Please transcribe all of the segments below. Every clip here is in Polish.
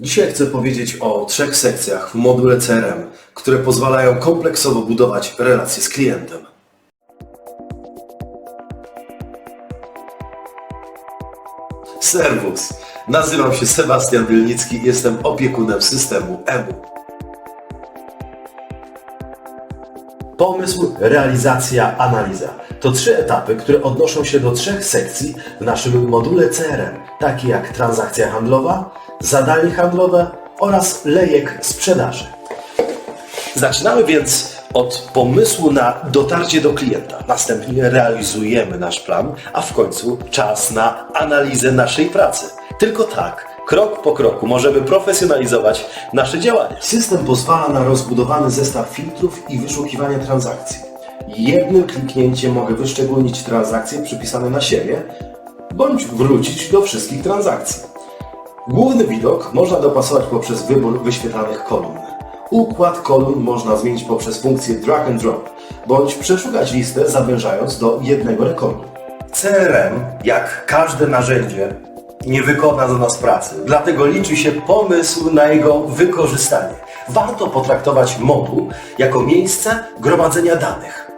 Dzisiaj chcę powiedzieć o trzech sekcjach w module CRM, które pozwalają kompleksowo budować relacje z klientem. Serwus! Nazywam się Sebastian Wielnicki i jestem opiekunem systemu EMU. Pomysł, realizacja, analiza. To trzy etapy, które odnoszą się do trzech sekcji w naszym module CRM, takie jak transakcja handlowa, zadanie handlowe oraz lejek sprzedaży. Zaczynamy więc od pomysłu na dotarcie do klienta. Następnie realizujemy nasz plan, a w końcu czas na analizę naszej pracy. Tylko tak, krok po kroku możemy profesjonalizować nasze działania. System pozwala na rozbudowany zestaw filtrów i wyszukiwania transakcji. Jednym kliknięciem mogę wyszczególnić transakcje przypisane na siebie, bądź wrócić do wszystkich transakcji. Główny widok można dopasować poprzez wybór wyświetlanych kolumn. Układ kolumn można zmienić poprzez funkcję drag and drop, bądź przeszukać listę zawężając do jednego rekordu. CRM, jak każde narzędzie, nie wykona za nas pracy, dlatego liczy się pomysł na jego wykorzystanie. Warto potraktować moduł jako miejsce gromadzenia danych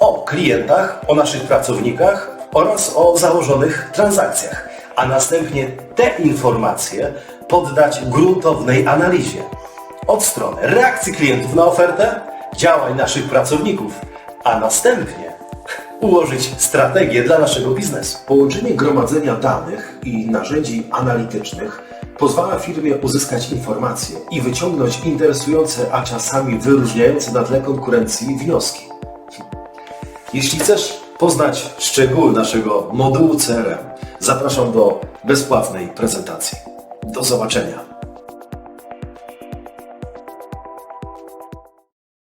o klientach, o naszych pracownikach oraz o założonych transakcjach, a następnie te informacje poddać gruntownej analizie od strony reakcji klientów na ofertę, działań naszych pracowników, a następnie ułożyć strategię dla naszego biznesu. Połączenie gromadzenia danych i narzędzi analitycznych pozwala firmie uzyskać informacje i wyciągnąć interesujące, a czasami wyróżniające na tle konkurencji wnioski. Jeśli chcesz poznać szczegóły naszego modułu CRM, zapraszam do bezpłatnej prezentacji. Do zobaczenia.